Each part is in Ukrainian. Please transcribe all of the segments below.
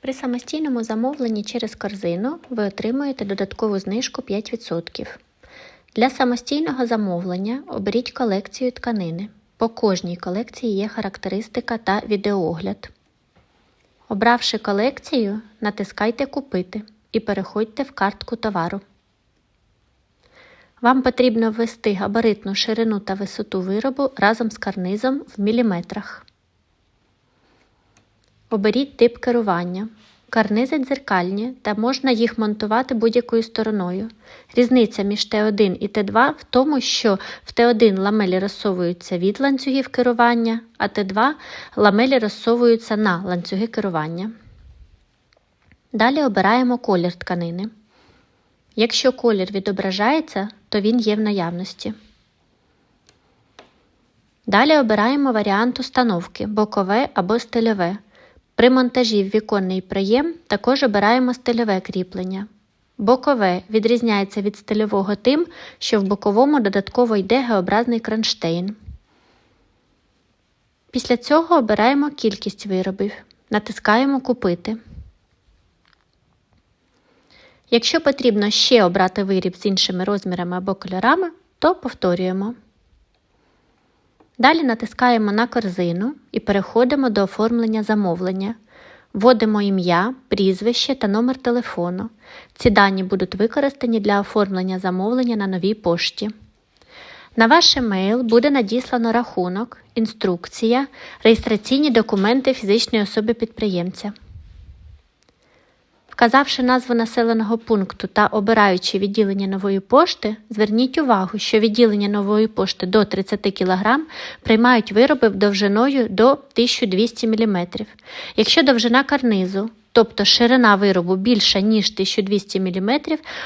При самостійному замовленні через корзину ви отримуєте додаткову знижку 5%. Для самостійного замовлення оберіть колекцію тканини. По кожній колекції є характеристика та відеоогляд. Обравши колекцію, натискайте Купити і переходьте в картку товару. Вам потрібно ввести габаритну ширину та висоту виробу разом з карнизом в міліметрах. Оберіть тип керування. Карнизи дзеркальні та можна їх монтувати будь-якою стороною. Різниця між Т1 і Т2 в тому, що в Т1 ламелі розсовуються від ланцюгів керування, а Т2 ламелі розсовуються на ланцюги керування. Далі обираємо колір тканини. Якщо колір відображається, то він є в наявності. Далі обираємо варіант установки бокове або стильове. При монтажі в віконний проєм також обираємо стильове кріплення. Бокове відрізняється від стильового тим, що в боковому додатково йде геобразний кронштейн. Після цього обираємо кількість виробів. Натискаємо Купити. Якщо потрібно ще обрати виріб з іншими розмірами або кольорами, то повторюємо. Далі натискаємо на корзину і переходимо до оформлення замовлення. Вводимо ім'я, прізвище та номер телефону. Ці дані будуть використані для оформлення замовлення на новій пошті. На ваш емейл буде надіслано рахунок, інструкція, реєстраційні документи фізичної особи підприємця. Вказавши назву населеного пункту та обираючи відділення нової пошти, зверніть увагу, що відділення нової пошти до 30 кг приймають вироби довжиною до 1200 мм. Якщо довжина карнизу, тобто ширина виробу більша, ніж 1200 мм,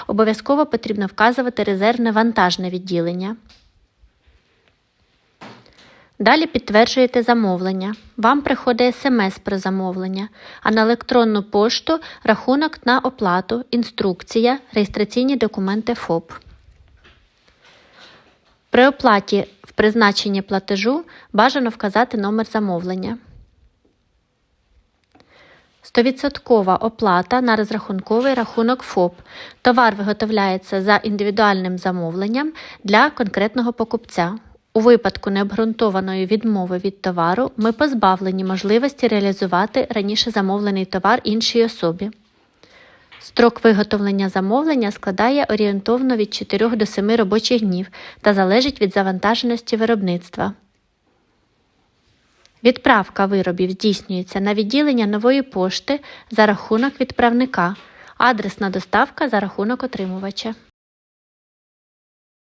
обов'язково потрібно вказувати резервне вантажне відділення. Далі підтверджуєте замовлення. Вам приходить смс про замовлення, а на електронну пошту рахунок на оплату, інструкція, реєстраційні документи ФОП. При оплаті в призначенні платежу бажано вказати номер замовлення. 100% оплата на розрахунковий рахунок ФОП. Товар виготовляється за індивідуальним замовленням для конкретного покупця. У випадку необґрунтованої відмови від товару ми позбавлені можливості реалізувати раніше замовлений товар іншій особі. Строк виготовлення замовлення складає орієнтовно від 4 до 7 робочих днів та залежить від завантаженості виробництва. Відправка виробів здійснюється на відділення нової пошти за рахунок відправника, адресна доставка за рахунок отримувача.